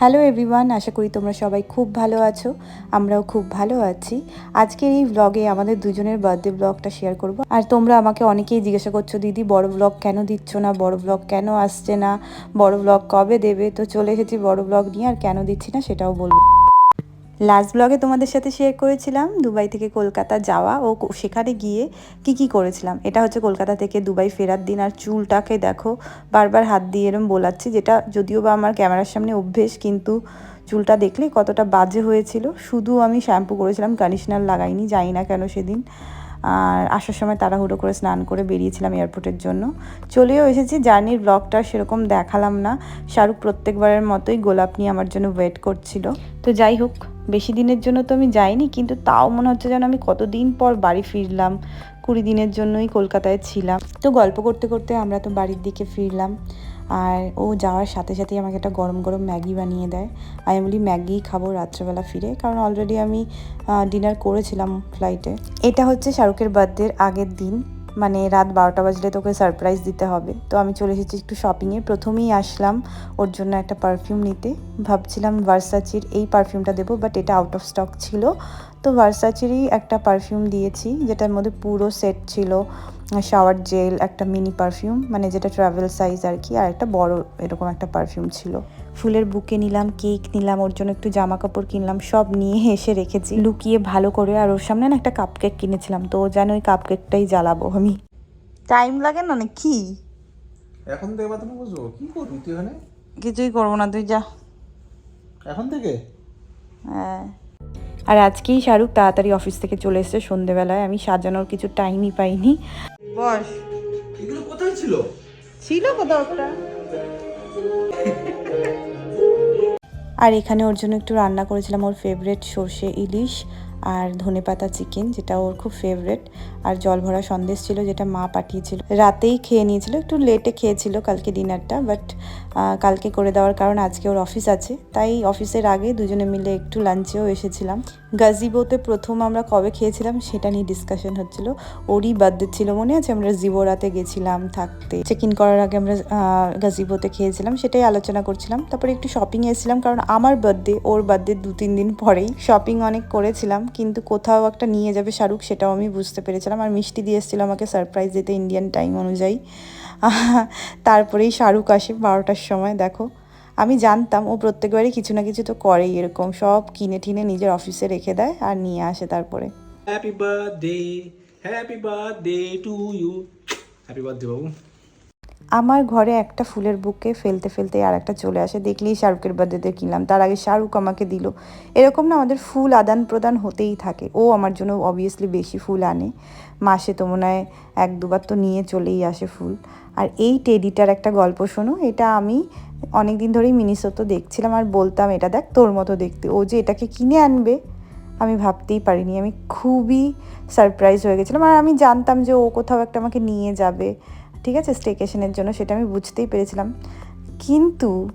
Hello everyone, আশা করি তোমরা সবাই খুব ভালো আছো, আমরাও খুব ভালো আছি। আজকের এই ব্লগে আমাদের দুজনের বার্থডে ব্লগটা শেয়ার করব। আর তোমরা আমাকে অনেকেই জিজ্ঞাসা করছ, দিদি, বড় ব্লগ কেন দিচ্ছ না? বড় ব্লগ কেন আসছে না? বড় ব্লগ কবে দেবে? তো চলে এসেছি বড় ব্লগ নিয়ে, আর কেন দিচ্ছি না সেটাও বলব। লাস্ট ব্লগে তোমাদের সাথে শেয়ার করেছিলাম দুবাই থেকে কলকাতা যাওয়া ও সেখানে গিয়ে কি কি করেছিলাম। এটা হচ্ছে কলকাতা থেকে দুবাই ফেরার দিন আর চুলটাকে দেখো, বারবার হাত দিয়ে এরম বোলাচ্ছি, যেটা যদিও বা আমার ক্যামেরার সামনে অভ্যেস, কিন্তু চুলটা দেখলে কতটা বাজে হয়েছিল। শুধু আমি শ্যাম্পু করেছিলাম কন্ডিশনার লাগাইনি, যাই না কেন সেদিন। আর আসার সময় তাড়াহুড়ো করে স্নান করে বেরিয়েছিলাম এয়ারপোর্টের জন্য। চলেও এসেছি জার্নির ব্লগটা সেরকম দেখালাম না। শাহরুখ প্রত্যেকবারের মতোই গোলাপ নিয়ে আমার জন্য ওয়েট করছিল। তো যাই হোক, বেশি দিনের জন্য তো আমি যাইনি, কিন্তু তাও মনে হচ্ছে যেন আমি কতদিন পর বাড়ি ফিরলাম। কুড়ি দিনের জন্যই কলকাতায় ছিলাম। তো গল্প করতে করতে আমরা তো বাড়ির দিকে ফিরলাম। আর ও যাওয়ার সাথে সাথেই আমাকে একটা গরম গরম ম্যাগি বানিয়ে দেয়। আমি বলি, ম্যাগি খাব রাত্রেবেলা ফিরে। কারণ অলরেডি আমি ডিনার করেছিলাম ফ্লাইটে এটা হচ্ছে শাহরুখের বার্থডের আগের দিন। মানে রাত বারোটা বাজলে তোকে সারপ্রাইজ দিতে হবে। তো আমি চলে এসেছি একটু শপিংয়ে প্রথমেই আসলাম ওর জন্য একটা পারফিউম নিতে। ভাবছিলাম ভার্সাচির এই পারফিউমটা দেবো বাট এটা আউট অফ স্টক ছিল। তো ভার্সাচিরই একটা পারফিউম দিয়েছি, যেটার মধ্যে পুরো সেট ছিল। শাওয়ার জেল একটা মিনি পারফিউম মানে যেটা ট্রাভেল সাইজ আর কি আর একটা বড় এরকম একটা পারফিউম ছিল। ফুলের বুকে নিলাম কেক নিলাম ওর জন্য একটু জামা কাপড় কিনলাম সব নিয়ে এসে রেখেছি। লুকিয়ে ভালো করে আর ওর সামনে না একটা কাপ কেক কিনেছিলাম তো ও যেন ওই কাপ কেকটাই জ্বালাবো আমি। টাইম লাগে না কি এখন থেকে বাথরুম বসবো কি করবি তুই এখানে? কিছুই করব না তুই যা। এখন থেকে? হ্যাঁ। আর আজকেই শাহরুখ তাড়াতাড়ি অফিস থেকে চলে এসেছে সন্ধেবেলায় আমি সাজানোর কিছু টাইমই পাইনি। বস। এগুলো কোথায় ছিল? ছিল কোথাও একটা। আর এখানে ওর জন্য একটু রান্না করেছিলাম ওর ফেভারেট সর্ষে ইলিশ। আর ধনেপাতা চিকেন, যেটা ওর খুব ফেভারেট আর জল ভরা সন্দেশ ছিল, যেটা মা পাঠিয়েছিল। রাতেই খেয়ে নিয়েছিল, একটু লেটে খেয়েছিল কালকে ডিনারটা বাট কালকে করে দেওয়ার কারণ আজকে ওর অফিস আছে। তাই অফিসের আগে দুজনে মিলে একটু লাঞ্চেও এসেছিলাম। গাজিবোতে প্রথম আমরা কবে খেয়েছিলাম সেটা নিয়ে ডিসকাশন হচ্ছিল। ওরই বার্থডে ছিল, মনে আছে? আমরা জিবোরাতে গেছিলাম থাকতে। চেক ইন করার আগে আমরা গাজিবোতে খেয়েছিলাম, সেটাই আলোচনা করছিলাম। তারপরে একটু শপিং এসেছিলাম, কারণ আমার বার্থডে ওর বার্থডে দু তিন দিন পরেই। শপিং অনেক করেছিলাম কিন্তু কোথাও একটা নিয়ে যাবে শাহরুখ, সেটাও আমি বুঝতে পেরেছিলাম। আর মিষ্টি দিয়ে এসেছিল আমাকে সারপ্রাইজ দিতে ইন্ডিয়ান টাইম অনুযায়ী। তারপরেই শাহরুখ আসে বারোটার সময়, দেখো। আমি জানতাম, ও প্রত্যেকবারই কিছু না কিছু তো করেই এরকম। সব কিনে টিনে নিজের অফিসে রেখে দেয় আর নিয়ে আসে তারপরে। Happy birthday happy birthday to you happy birthday বাবু। আমার ঘরে একটা ফুলের বুকে ফেলতে ফেলতে আর একটা চলে আসে। দেখলেই শাহরুখের বার্থডেতে কিনলাম। তার আগে শাহরুখ আমাকে দিল। এরকম না, আমাদের ফুল আদান প্রদান হতেই থাকে। ও আমার জন্য অবভিয়াসলি বেশি ফুল আনে। মাসে তো মনে হয় এক, দুবার তো নিয়ে চলেই আসে ফুল। আর এই টেডিটার একটা গল্প শোনো, এটা আমি অনেক দিন ধরেই মিনিসোতো দেখছিলাম আর বলতাম, এটা দেখ তোর মতো দেখতে। ও যে এটাকে কিনে আনবে, আমি ভাবতেই পারিনি। আমি খুবই সারপ্রাইজ হয়ে গেছিলাম। আর আমি জানতাম যে ও কোথাও একটা আমাকে নিয়ে যাবে। ঠিক আছে স্টেকেশনের জন্য সেটা আমি বুঝতেই পেরেছিলাম। কিন্তু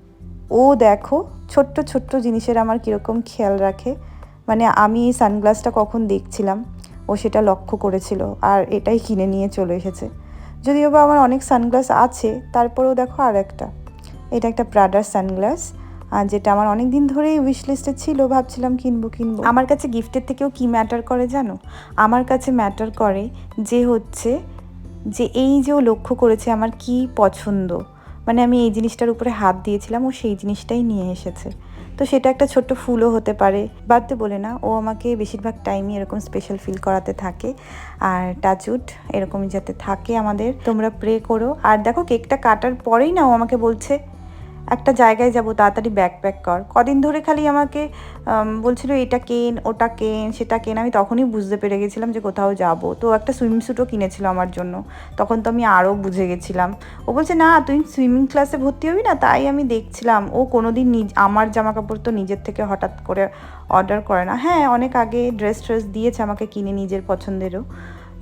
ও দেখো, ছোট্ট ছোট্ট জিনিসের আমার কীরকম খেয়াল রাখে। মানে আমি এই সানগ্লাসটা কখন দেখছিলাম, ও সেটা লক্ষ্য করেছিল আর এটাই কিনে নিয়ে চলে এসেছে। যদিও বা আমার অনেক সানগ্লাস আছে, তারপরেও দেখো আর একটা। এটা একটা প্রাডার সানগ্লাস আর যেটা আমার অনেক দিন ধরেই উইশ লিস্টে ছিল, ভাবছিলাম কিনবো কিনবো। আমার কাছে গিফটের থেকেও কি ম্যাটার করে জানো? আমার কাছে ম্যাটার করে যে হচ্ছে যে এই যে ও লক্ষ্য করেছে আমার কি পছন্দ। মানে আমি এই জিনিসটার উপরে হাত দিয়েছিলাম, ও সেই জিনিসটাই নিয়ে এসেছে। তো সেটা একটা ছোট্ট ফুলও হতে পারে। বাড়তে বলে না, ও আমাকে বেশিরভাগ টাইমই এরকম স্পেশাল ফিল করাতে থাকে। আর টাচুট এরকমই যাতে থাকে আমাদের, তোমরা প্রে করো। আর দেখো কেকটা কাটার পরেই না ও আমাকে বলছে একটা জায়গায় যাব তাড়াতাড়ি ব্যাক প্যাক কর। কদিন ধরে খালি আমাকে আম, বলছিল এটা কেন ওটা কেন সেটা কেন আমি তখনই বুঝতে পেরে গেছিলাম যে কোথাও যাব। তো একটা সুইমস্যুটও কিনেছিল আমার জন্য। তখন তো আমি আরও বুঝে গেছিলাম। ও বলছে না তুই সুইমিং ক্লাসে ভর্তি হবি না? তাই আমি দেখছিলাম ও কোনো দিন নিজ আমার জামা কাপড় তো নিজের থেকে হঠাৎ করে অর্ডার করে না। হ্যাঁ অনেক আগে ড্রেস ট্রেস দিয়েছে আমাকে কিনে নিজের পছন্দেরও।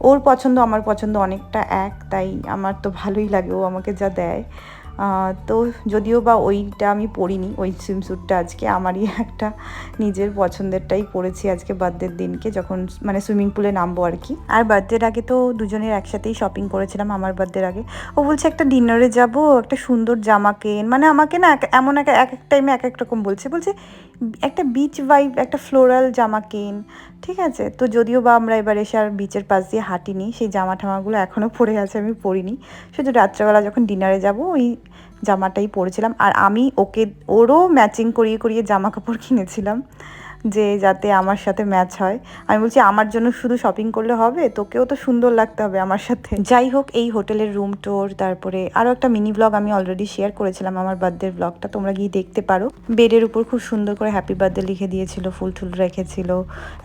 ওর পছন্দ আমার পছন্দ অনেকটা এক তাই আমার তো ভালোই লাগে ও আমাকে যা দেয়। তো যদিও বা ওইটা আমি পরিনি, ওই সুইমস্যুটটা আজকে আমারই একটা নিজের পছন্দেরটাই পরেছি আজকে বার্থডের দিনকে, যখন মানে সুইমিং পুলে নামবো আর কি। আর বার্থডের আগে তো দুজনের একসাথেই শপিং করেছিলাম আমার বার্থডের আগে। ও বলছে একটা ডিনারে যাব, একটা সুন্দর জামা কেন মানে আমাকে না এমন এক এক এক টাইমে এক এক রকম বলছে। বলছে, একটা বিচ ভাইব একটা ফ্লোরাল জামা কেন। ঠিক আছে? তো যদিও বা আমরা এবার এসে আর বিচের পাশ দিয়ে হাঁটিনি, সেই জামা ঠামাগুলো এখনও পরে আছে, আমি পরিনি। শুধু রাত্রেবেলা যখন ডিনারে যাব, ওই জামাটাই পরেছিলাম। আর আমি ওকে ওরও ম্যাচিং করিয়ে করিয়ে জামা কাপড় কিনেছিলাম। যে যাতে আমার সাথে ম্যাচ হয়। আমি বলছি, আমার জন্য শুধু শপিং করলে হবে? তোকেও তো সুন্দর লাগতে হবে আমার সাথে। যাই হোক, এই হোটেলের রুম টোর তারপরে আরও একটা মিনি ব্লগ আমি অলরেডি শেয়ার করেছিলাম আমার বার্থডের ব্লগটা তোমরা গিয়ে দেখতে পারো। বেডের উপর খুব সুন্দর করে হ্যাপি বার্থডে লিখে দিয়েছিল, ফুল টুল রেখেছিল,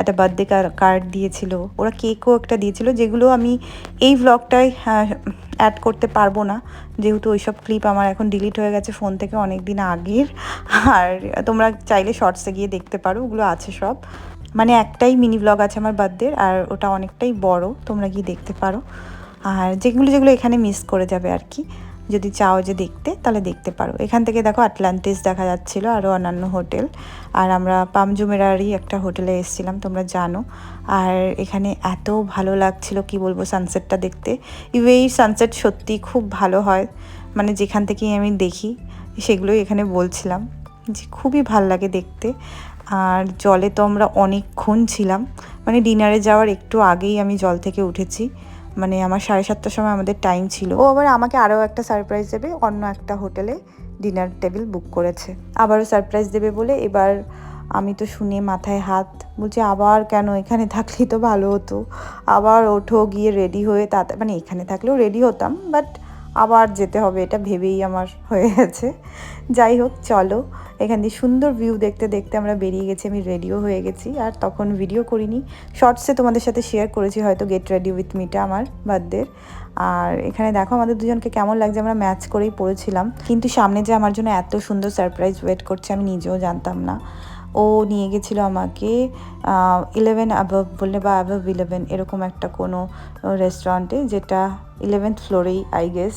একটা বার্থডে কার্ড দিয়েছিল। ওরা কেকও একটা দিয়েছিল, যেগুলো আমি এই ব্লগটায় অ্যাড করতে পারব না। যেহেতু ওইসব ক্লিপ আমার এখন ডিলিট হয়ে গেছে ফোন থেকে অনেক দিন আগের। আর তোমরা চাইলে শর্টসে গিয়ে দেখতে পারো, ওগুলো আছে সব। মানে একটাই মিনি ব্লগ আছে আমার বার্থডের আর ওটা অনেকটাই বড়, তোমরা গিয়ে দেখতে পারো। আর যেগুলো যেগুলো এখানে মিস করে যাবে আর কি, যদি চাও যে দেখতে, তাহলে দেখতে পারো। এখান থেকে দেখো আটলান্টিস দেখা যাচ্ছিল, আরও অন্যান্য হোটেল। আর আমরা পামজুমেরারই একটা হোটেলে এসেছিলাম, তোমরা জানো। আর এখানে এত ভালো লাগছিল, কি বলব সানসেটটা দেখতে। এই সানসেট সত্যি খুব ভালো হয়। মানে যেখান থেকেই আমি দেখি, সেগুলোই এখানে বলছিলাম যে খুবই ভালো লাগে দেখতে। আর জলে তো আমরা অনেকক্ষণ ছিলাম। মানে ডিনারে যাওয়ার একটু আগেই আমি জল থেকে উঠেছি। মানে আমার সাড়ে সাতটার সময় আমাদের টাইম ছিল। ও আবার আমাকে আরও একটা সারপ্রাইজ দেবে অন্য একটা হোটেলে ডিনার টেবিল বুক করেছে। আবারও সারপ্রাইজ দেবে বলে এবার আমি তো শুনে মাথায় হাত বলছি আবার কেন? এখানে থাকলেই তো ভালো হতো। আবার ওঠো গিয়ে রেডি হয়ে তা মানে এখানে থাকলেও রেডি হতাম বাট আবার যেতে হবে, এটা ভেবেই আমার হয়ে গেছে। যাই হোক, চলো। এখান দিয়ে সুন্দর ভিউ দেখতে দেখতে আমরা বেরিয়ে গেছি, আমি রেডিও হয়ে গেছি। আর তখন ভিডিও করিনি। শর্টসে তোমাদের সাথে শেয়ার করেছি হয়তো গেট রেডি উইথ মিটা আমার বার্থডে আর এখানে দেখো, আমাদের দুজনকে কেমন লাগছে, আমরা ম্যাচ করেই পড়েছিলাম। কিন্তু সামনে যে আমার জন্য এত সুন্দর সারপ্রাইজ ওয়েট করছে, আমি নিজেও জানতাম না। ও নিয়ে গেছিল আমাকে ইলেভেন অ্যাবভ বললে বা অ্যাবভ ইলেভেন এরকম একটা কোনো রেস্টুরেন্টে যেটা ইলেভেন্থ ফ্লোরেই আই গেস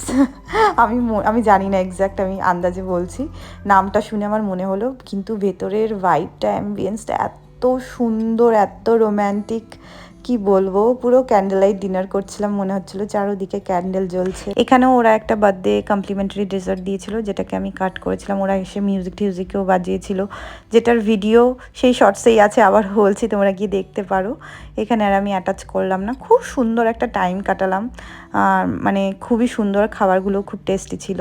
আমি আমি জানি না এক্স্যাক্ট আমি আন্দাজে বলছি। নামটা শুনে আমার মনে হলো, কিন্তু ভেতরের ভাইবটা অ্যাম্বিয়েন্সটা এত সুন্দর, এত রোম্যান্টিক কি বলব? পুরো ক্যান্ডেল লাইট ডিনার করছিলাম, মনে হচ্ছিল চারোদিকে ক্যান্ডেল জ্বলছে। এখানেও ওরা একটা বার্থডে কমপ্লিমেন্টারি ডেজার্ট দিয়েছিল, যেটাকে আমি কাট করেছিলাম। ওরা এসে মিউজিক টিউজিকেও বাজিয়েছিল, যেটার ভিডিও সেই শর্টসেই আছে, আবার বলছি তোমরা গিয়ে দেখতে পারো। এখানে আর আমি অ্যাটাচ করলাম না। খুব সুন্দর একটা টাইম কাটালাম। আর মানে খুবই সুন্দর খাবারগুলো খুব টেস্টি ছিল।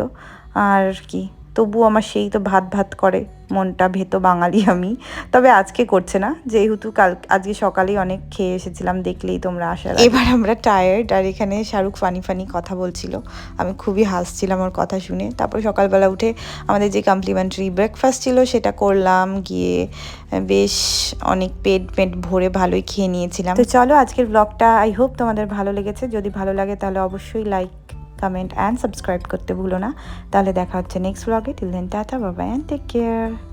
আর কি? তবু আমার সেই তো ভাত ভাত করে মনটা ভেতো বাঙালি আমি। তবে আজকে করছে না যেহেতু কাল আজকে সকালেই অনেক খেয়ে এসেছিলাম দেখলেই তোমরা আসার এবার আমরা টায়ার্ড আর এখানে শাহরুখ ফানি ফানি কথা বলছিল। আমি খুবই হাসছিলাম ওর কথা শুনে। তারপর সকালবেলা উঠে আমাদের যে কমপ্লিমেন্টারি ব্রেকফাস্ট ছিল সেটা করলাম গিয়ে বেশ অনেক পেট পেট ভরে ভালোই খেয়ে নিয়েছিলাম। তো চলো আজকের ব্লগটা আই হোপ তোমাদের ভালো লেগেছে। যদি ভালো লাগে তাহলে অবশ্যই লাইক কমেন্ট অ্যান্ড সাবস্ক্রাইব করতে ভুলো না। তাহলে দেখা হচ্ছে নেক্সট ব্লগে টিল দেন টাটা বাবা অ্যান্ড টেক কেয়ার